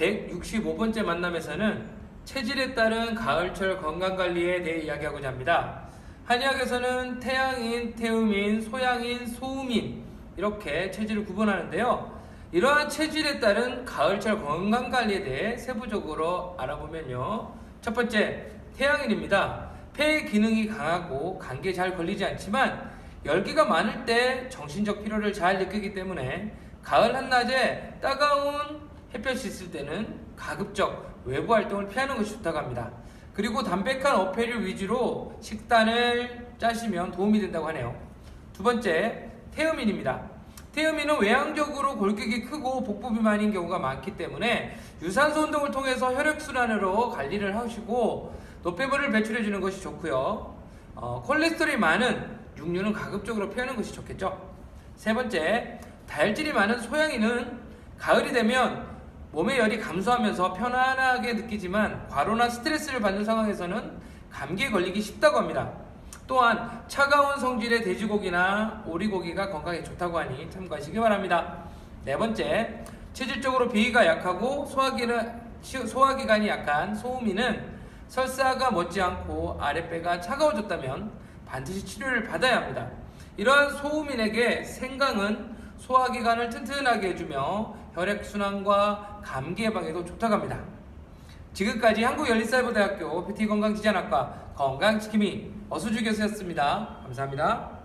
165번째 만남에서는 체질에 따른 가을철 건강관리에 대해 이야기하고자 합니다. 한의학에서는 태양인, 태음인, 소양인, 소음인 이렇게 체질을 구분하는데요. 이러한 체질에 따른 가을철 건강관리에 대해 세부적으로 알아보면요. 첫 번째, 태양인입니다. 폐의 기능이 강하고 감기에 잘 걸리지 않지만 열기가 많을 때 정신적 피로를 잘 느끼기 때문에 가을 한낮에 따가운 햇볕이 있을 때는 가급적 외부 활동을 피하는 것이 좋다고 합니다. 그리고 담백한 어패류 위주로 식단을 짜시면 도움이 된다고 하네요. 두 번째, 태음인입니다. 태음인은 외향적으로 골격이 크고 복부 비만인 경우가 많기 때문에 유산소 운동을 통해서 혈액순환으로 관리를 하시고 노폐물을 배출해 주는 것이 좋고요. 어, 콜레스테롤이 많은 육류는 가급적으로 피하는 것이 좋겠죠. 세 번째, 다혈질이 많은 소양인은 가을이 되면 몸의 열이 감소하면서 편안하게 느끼지만 과로나 스트레스를 받는 상황에서는 감기에 걸리기 쉽다고 합니다. 또한 차가운 성질의 돼지고기나 오리고기가 건강에 좋다고 하니 참고하시기 바랍니다. 네 번째, 체질적으로 비위가 약하고 소화기는 시- 소화기관이 약한 소음이는 설사가 못지않고 아랫배가 차가워졌다면 반드시 치료를 받아야 합니다. 이러한 소음인에게 생강은 소화기관을 튼튼하게 해주며 혈액순환과 감기 예방에도 좋다고 합니다. 지금까지 한국연리사이버대학교 PT건강지जान학과 건강지킴이 어수주 교수였습니다. 감사합니다.